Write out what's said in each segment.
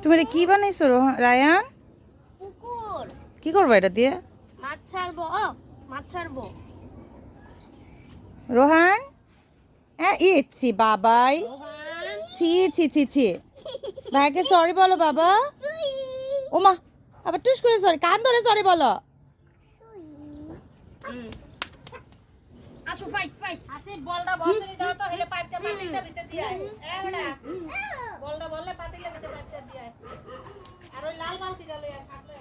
তুমি এটা কি বানাইছো রায়ান? পুকুর কি করব এটা দিয়ে? মাছ ছাড়বো ও মাছ ছাড়বো। রোহান? হ্যাঁ ইচ্ছি বাবাই। ছি ছি ছি ছি। ভাইকে সরি বলো বাবা। ওমা আবার টুস করে সরি কান ধরে সরি বলো। আসো ফাইট ফাইট আসি বলটা বলতে দাও তো হেলে পাইপটা পাতিলটা ভিতরে দিয়ে আয়। এ বড়া বলটা বললে পাতিলের ভিতরে পাইপটা দিয়ে আয় আর ওই লাল বালতিটা লই আয় থাকলে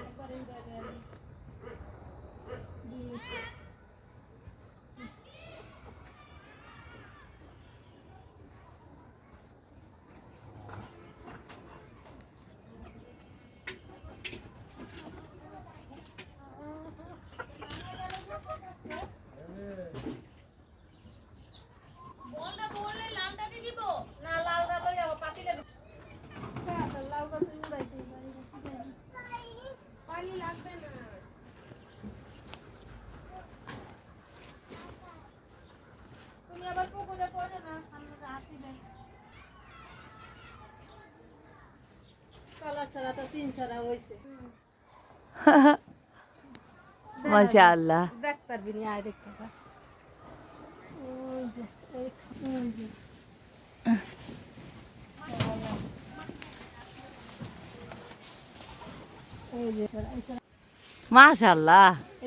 একবার এই দিয়ে দে বলটা বললে লালটা দিয়ে দিব না লালটা লই যাব পাতিলের পানি লাগবে না তুমি আবার পুকুরে পড়ে না সামনে আসিবে ডাক্তার বিনি আয় দেখতে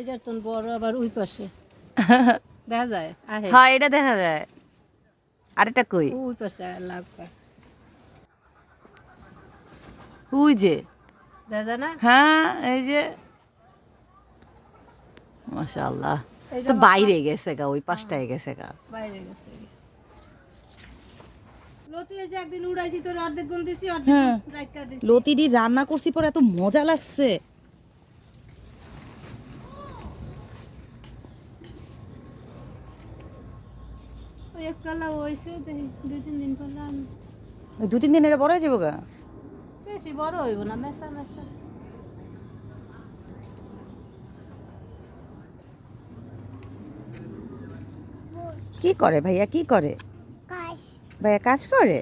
যে। তোর বড় আবার ওই পাশে। দেখা যায় হ্যাঁ এটা দেখা যায়। আরেকটা কই? ওই পাশে লাভ পায় ওই যে। হ্যাঁ এই যে। যে তো বাইরে গেছে গা ওই পাশটায় গেছে গা। বাইরে গেছে। লতি হ্যাঁ। দি রান্না করছি পরে এত মজা লাগছে। তিন পর দু তিন দিন এটা বড় হয়ে যাব গা। বেশি বড় হইব না মেসা মেসা। কি করে ভাইয়া কি করে? ভাইয়া কাজ করে?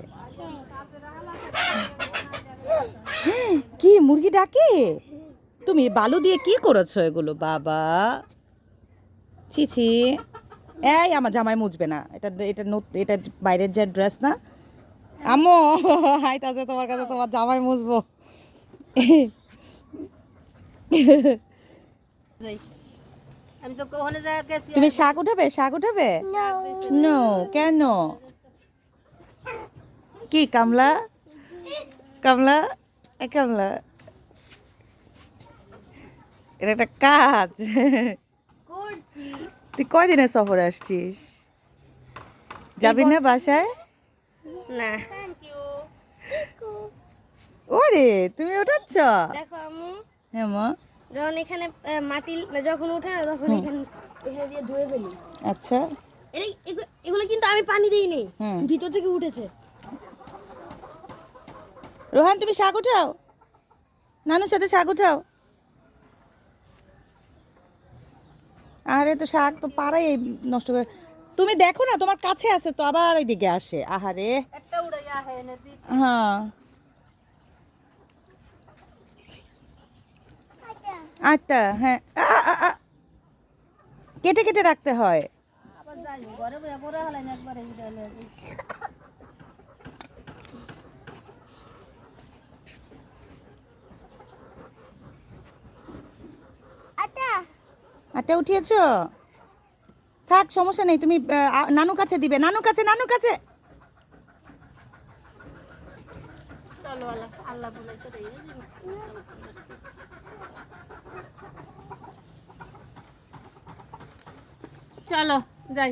কি মুরগি ডাকে? তুমি বালু দিয়ে কি করেছ এগুলো বাবা? ছি ছি। এই আমার জামাই মুছবে না। এটা এটা এটা বাইরের যে ড্রেস না আমো হাইতাছে তোমার কাছে তোমার জামাই মুছবো। তুমি শাক উঠাবে? শাক উঠাবে? নো। কেন? কি কামলা? কামলা? কামলা। এটা একটা কাজ। তুই কয়দিনে সফরে আসছিস? যাবি না বাসায়? না। ওরে তুমি উঠাচ্ছ? দেখো আম্মু। হ্যাঁ মা। যখন এখানে মাটি যখন ওঠে তখন এখানে এখানে দিয়ে ধুয়ে ফেলি। আচ্ছা। এগুলো কিন্তু আমি পানি দিইনি। ভিতর থেকে উঠেছে। রোহান তুমি শাক উঠাও? নানুর সাথে শাক উঠাও? আরে তো শাক তো পাড়াই নষ্ট করে তুমি দেখো না তোমার কাছে আছে তো আবার এইদিকে আসে। আহারে। হ্যাঁ। আচ্ছা হ্যাঁ। কেটে কেটে রাখতে হয়। আটা উঠিয়েছো? থাক সমস্যা নেই তুমি নানু কাছে দিবে। নানু কাছে নানু কাছে! চলো যাই।